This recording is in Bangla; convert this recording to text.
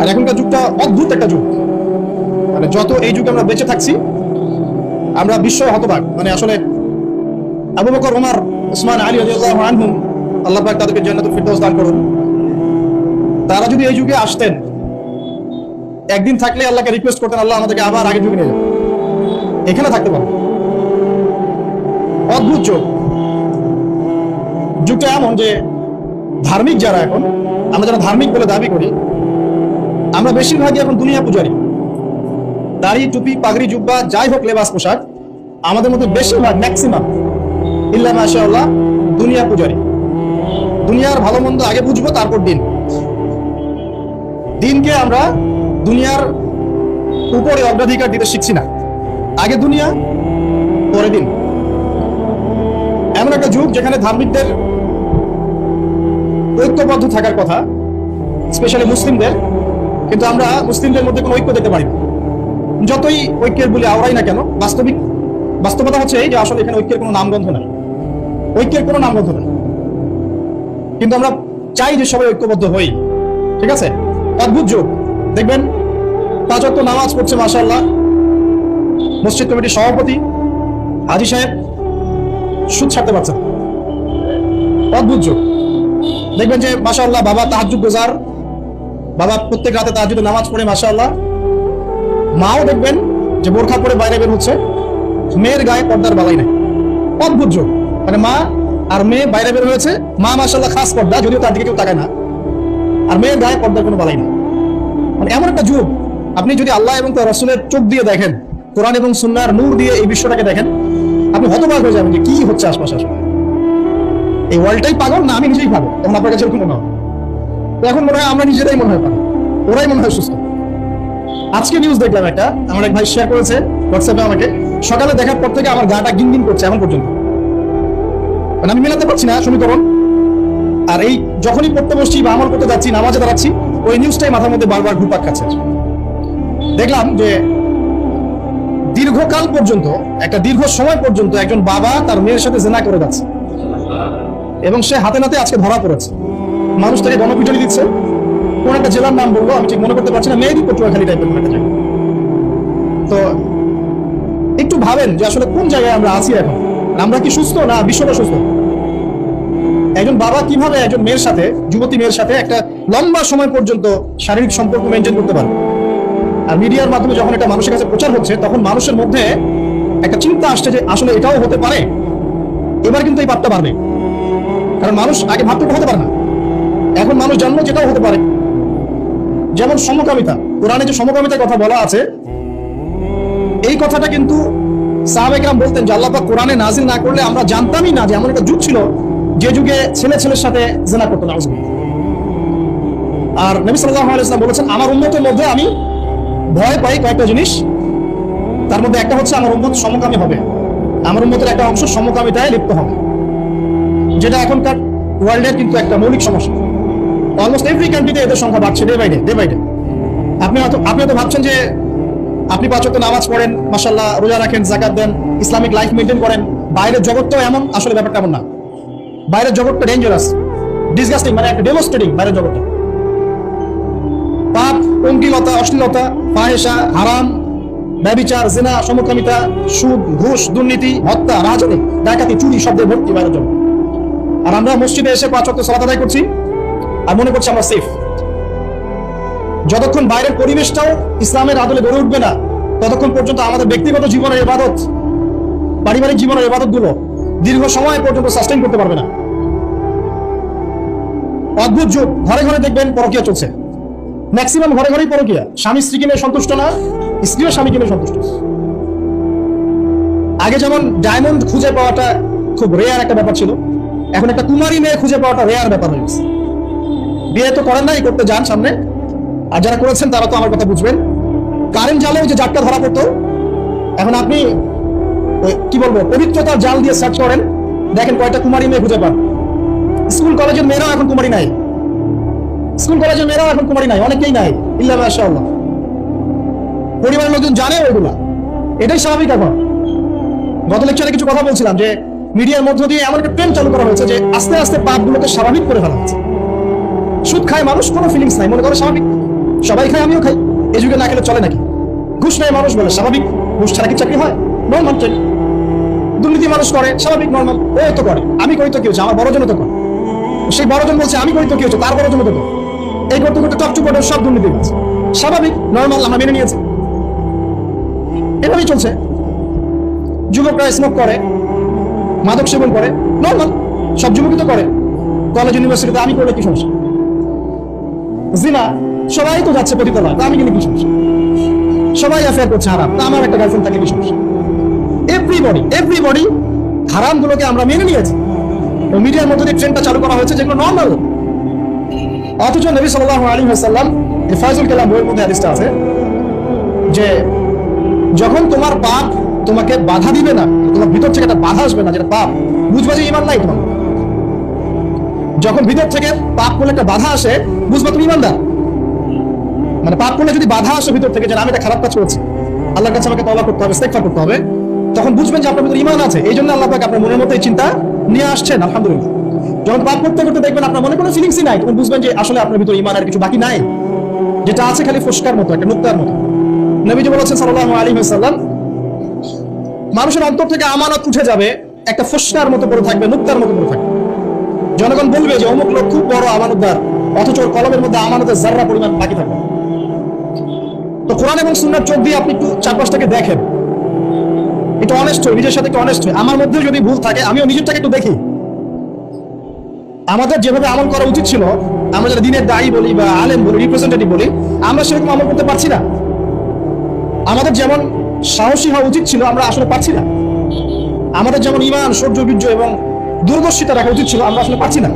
আর এখনকার যুগটা অদ্ভুত একটা যুগ। মানে যত এই যুগে আমরা বেঁচে থাকছি, আমরা বিস্ময় হতবাক। মানে আসলে আবু বকর ওমর উসমান, আলী রাদিয়াল্লাহু আনহুম, আল্লাহ পাক তাদেরকে জান্নাতুল ফিরদৌস দান করুন। তারা যদি এই যুগে আসতেন, একদিন থাকলে আল্লাহকে রিকোয়েস্ট করতেন, আল্লাহ আমাদেরকে আবার আগের যুগে নিয়ে যান। এখানে থাকতে পারব। অদ্ভুত যুগ। যুগটা এমন যে ধার্মিক যারা এখন আমরা যারা ধার্মিক বলে দাবি করি, আমরা বেশিরভাগই এখন দুনিয়া পূজারি। দাড়ি, টুপি, পাগড়ি, জুব্বা, যাই হোক লেবাস পোশাক, আমাদের মধ্যে বেশিরভাগ ম্যাক্সিমাম ইল্লা মাশাআল্লাহ দুনিয়া পূজারি। দুনিয়ার ভালো মন্দ আগে বুঝব, তারপর দিন। দিনকে আমরা দুনিয়ার উপরে অগ্রাধিকার দিতে শিখছি না। আগে দুনিয়া, পরে দিন। এমন একটা যুগ যেখানে ধার্মিকদের ঐক্যবদ্ধ থাকার কথা স্পেশালি মুসলিমদের, কিন্তু আমরা মুসলিমদের মধ্যে কোনো ঐক্য দেখতে পারি না যতই ঐক্যের বলে আওড়াই না কেন, বাস্তবিক বাস্তবতা হচ্ছে এই যে আসলে এখানে ঐক্যের কোনো নামগন্ধ নাই। ঐক্যের কোনো নামগন্ধ নাই। কিন্তু আমরা চাই যে সবাই ঐক্যবদ্ধ হই। ঠিক আছে? অদ্ভুত যুগ। দেখবেন পাঁচ ওয়াক্ত নামাজ পড়ছে, মাশাআল্লাহ। মসজিদ কমিটির সভাপতি, হাজি সাহেব, সুদ ছাড়তে পারছেন। অদ্ভুত যুগ। দেখবেন যে, মাশাআল্লাহ, বাবা তাহাজ্জুদ গোজার। বাবা প্রত্যেক রাতে তাহাজ্জুদে নামাজ পড়ে, মাশাআল্লাহ। মাও দেখবেন যে, বোরখা পরে বাইরে বের হচ্ছে। মেয়ের গায়ে পর্দার বালাই নাই। অদ্ভুত যুগ মানে মা আর মেয়ে বাইরে বের হয়েছে। মা, মাশাআল্লাহ, খাস পর্দা, যদিও তার দিকে কেউ তাকায় না। আর মেয়ের গায়ে পর্দার কোনো বালাই নেই। মানে এমন একটা যুগ আপনি যদি আল্লাহ এবং তার রসুলের চোখ দিয়ে দেখেন, কোরআন এবং সুন্নার নূর দিয়ে এই বিশ্বটাকে দেখেন, আপনি হতবাক হয়ে যাবেন যে, কি হচ্ছে আশপাশে আসলে। এই ওয়ার্ল্ডটাই পাগল না, আমি নিজেই পাগল। তখন আপনার কাছে এরকম মনে হয় তো এখন মনে হয় আমরা নিজেরাই মনে হয় পাগল। ওরাই মনে হয় সুস্থ। আজকে নিউজ দেখলাম একটা, আমার এক ভাই শেয়ার করেছে হোয়াটসঅ্যাপে আমাকে। সকালে দেখার পর থেকে আমার গাটা গিন গিন করছে এখন পর্যন্ত। মানে আমি মেলাতে পারছি না সমীকরণ। আর এই যখনই পড়তে বসছি বা আমল করতে যাচ্ছি, নামাজে দাঁড়াচ্ছি, ওই নিউজটাই মাথার মধ্যে বারবার ঘুরপাক খাচ্ছে। দেখলাম যে দীর্ঘকাল পর্যন্ত, একটা দীর্ঘ সময় পর্যন্ত একজন বাবা তার মেয়ের সাথে জেনা করে যাচ্ছে। এবং সে হাতে নাতে আজকে ধরা পড়েছে। মানুষ তাকে গণপিটনি দিচ্ছে। কোন একটা জেলার নাম বলব, আমি ঠিক মনে করতে পারছি না মেয়েরই পটুয়াখালী টাইপের কোনো একটা জায়গা। তো একটু ভাবেন যে আসলে কোন জায়গায় আমরা আছি এখন? আমরা কি সুস্থ না বিশ্বটা সুস্থ? একজন বাবা কীভাবে একজন মেয়ের সাথে, যুবতী মেয়ের সাথে একটা লম্বা সময় পর্যন্ত শারীরিক সম্পর্ক মেনটেন করতে পারে? আর মিডিয়ার মাধ্যমে যখন এটা মানুষের কাছে প্রচার হচ্ছে, তখন মানুষের মধ্যে একটা চিন্তা আসছে যে আসলে এটাও হতে পারে। এবার কিন্তু এই পাপটা বাড়বে। কারণ মানুষ আগে ভাবতে হতে পারে না। এখন মানুষ জন্ম যেটাও হতে পারে। যেমন সমকামিতা, কোরআনে যে সমকামিতার কথা বলা আছে, এই কথাটা কিন্তু সাহাবেকরাম বলতেন যে আল্লাহ কোরআনে নাজিল না করলে আমরা জানতামই না যে এমন একটা যুগ ছিল যে যুগে ছেলে ছেলের সাথে জেনা করতো না। আর নবী সাল্লাল্লাহু আলাইহি ওয়াসাল্লাম বলেছেন, আমার উম্মতের মধ্যে আমি ভয় পাই কয়েকটা জিনিস। তার মধ্যে একটা হচ্ছে আমার উম্মত সমকামী হবে। আমার উম্মতের একটা অংশ সমকামিতায় লিপ্ত হবে। যেটা এখনকার ওয়ার্ল্ডের কিন্তু একটা মৌলিক সমস্যা। অলমোস্ট এভরি কান্ট্রিতে এদের সংখ্যা বাড়ছে day by day day by day আপনি হয়তো আপনি হয়তো ভাবছেন যে আপনি পাঁচ নামাজ পড়েন মাসাল্লাহ রোজা রাখেন জাকাত দেন, ইসলামিক লাইফ মেনটেন করেন, বাইরের জগৎটাও এমন, আসলে ব্যাপারটা এমন না। বাইরের জগৎটা ডেঞ্জারাস ডিসগাস্টিং মানে একটা ডেমোস্ট্রেটিং বাইরের জগৎটা। পাপ, অঙ্কিলতা, অশ্লীলতা ফাহেসা হারাম, ব্যবিচার, জেনা, সমকামিতা, সুদ, ঘুষ, দুর্নীতি, হত্যা, রাজনীতি, ডাকাতি, চুরি শব্দে ভর্তি বাইরের জগৎ। আর আমরা মসজিদে এসে পাঁচ ওয়াক্ত সালাত আদায় করছি। আর মনে করছি আমরা সেফ যতক্ষণ বাইরের পরিবেশটাও ইসলামের আদলে গড়ে উঠবে না, ততক্ষণ পর্যন্ত আমাদের ব্যক্তিগত জীবনের ইবাদত পারিবারিক জীবনের ইবাদতগুলো দীর্ঘ সময় পর্যন্ত সাস্টেন করতে পারবে না। অদ্ভুত যুগ। ঘরে ঘরে দেখবেন পরকিয়া চলছে। ম্যাক্সিমাম ঘরে ঘরেই পরকিয়া। স্বামী স্ত্রীকে নিয়ে সন্তুষ্ট না, স্ত্রীও স্বামীকে নিয়ে সন্তুষ্ট। আগে যেমন ডায়মন্ড খুঁজে পাওয়াটা খুব রেয়ার একটা ব্যাপার ছিল এখন একটা কুমারী মেয়ে খুঁজে পাওয়াটা রেয়ার ব্যাপার হয়ে গেছে। বিয়ে তো করেন নাই, করতে যান সামনে। আর যারা করেছেন, তারা তো আমার কথা বুঝবেন। কারেন্ট জালেও যে জাটটা ধরা পড়তো, এখন আপনি ওই কি বলব, পবিত্রতার জাল দিয়ে সার্চ করেন, দেখেন কয়টা কুমারী মেয়ে খুঁজে পান। স্কুল, কলেজের মেয়েরাও এখন কুমারী নাই। স্কুল, কলেজের মেয়েরাও এখন কুমারী নাই, অনেকেই নাই, ইল্লা মাশাআল্লাহ। পরিবারের লোকজন জানে ওইগুলা। এটাই স্বাভাবিক এখন। গত লেকচারে কিছু কথা বলছিলাম যে মিডিয়ার মধ্য দিয়ে এমন একটা ট্রেন্ড চালু করা হয়েছে যে আস্তে আস্তে পাপগুলোকে স্বাভাবিক করে ফেলা হচ্ছে। সুদ খায় মানুষ, কোনো ফিলিংস নাই, মনে করে স্বাভাবিক। সবাই খায়, আমিও খাই। এই যুগে না খেলে চলে নাকি? ঘুষ নেয় মানুষ বলে, স্বাভাবিক। ঘুষ ছাড়া কি চাকরি হয়? নর্মাল ট্রেন দুর্নীতি মানুষ করে, স্বাভাবিক নর্মাল ও তো করে। আমি করি তো কি হচ্ছে? আমার বড়জন তো করে। সেই বড়জন বলছে, আমি করি তো কি হচ্ছে? তার বড়জন তো করে। এই করতে করতে টপ টু বটের সব দুর্নীতি হচ্ছে স্বাভাবিক নর্মাল আমরা মেনে নিয়েছি। এভাবেই চলছে। যুবকরা স্মোক করে মাদক সেবন করে। নর্মাল সব যুবকই তো করে। কলেজ ইউনিভার্সিটিতে আমি করলে কি সমস্যা? জিনা, সবাই তো যাচ্ছে পতিতালয় তা আমি কিন্তু কি সমস্যা? সবাই অ্যাফেয়ার করছে হারাম, তা আমার একটা গার্লফ্রেন্ড থাকে কি সমস্যা? এভরিবডি এভরিবডি হারাম গুলোকে আমরা মেনে নিয়েছি। ও মিডিয়ার মধ্যে দিয়ে ট্রেনটা চালু করা হয়েছে, যেগুলো নর্মাল অথচ নবী সাল্লাল্লাহু আলাইহি ওয়াসাল্লাম, এই ফয়জুল কালাম বইয়ের মধ্যে হাদিসটা আছে যে, যখন তোমার পাপ তোমাকে বাধা দিবে না তোমার ভিতর থেকে একটা বাধা আসবে না, যেটা পাপ, বুঝবা যে ইমান নাই তোমার। যখন ভিতর থেকে পাপ করলে একটা বাধা আসে, বুঝবা তুমি ইমানদার মানে পাপ করলে যদি বাধা আসে ভিতর থেকে যে আমি এটা খারাপ কাজ করছি। আল্লাহর কাছে আমাকে তওবা করতে হবে, ইস্তেগফার করতে হবে। তখন বুঝবেন যে আপনার ভিতরে ইমান আছে। এই জন্য আল্লাহ পাক আপনার মনের মধ্যে এই চিন্তা নিয়ে আসছেন, আলহামদুলিল্লাহ। যখন পাপ করতে করতে দেখবেন আপনার মনে কোনো ফিলিংসই নাই, তখন বুঝবেন যে আসলে আপনার ভিতরে ইমান আর কিছু বাকি নাই। যেটা আছে খালি ফুসকার মতো, একটা নুক্তার মতো। নবীজি বলেছেন সাল্লাল্লাহু আলাইহি ওয়াসাল্লাম মানুষের অন্তর থেকে আমানত উঠে যাবে, একটা ফুসকার মতো পড়ে থাকবে, নুক্তার মতো পড়ে থাকবে। জনগণ বলবে যে, অমুক লোক খুব বড় আমানতদার, অথচ ওর কলমের মধ্যে আমানতের জাররা পরিমাণ বাকি থাকবে। তো কোরআন এবং সুন্নার চোখ দিয়ে আপনি একটু চারপাশটাকে দেখেন। এটা অনেস্ট হই নিজের সাথে একটু অনেস্ট হই আমার মধ্যে যদি ভুল থাকে, আমিও নিজেরটাকে একটু দেখি। আমাদের যেভাবে আমল করা উচিত ছিল, আমরা যারা দিনের দায়ী বলি বা আলেম বলি রিপ্রেজেন্টেটিভ বলি, আমরা সেরকম আমল করতে পারছি না। আমাদের যেমন সাহসী হওয়া উচিত ছিল, আমরা আসলে পারছি না। আমাদের যেমন ইমান, সৌর্য, বীর্য এবং দূরদর্শিতা রাখা উচিত ছিল, আমরা আসলে পারছি না।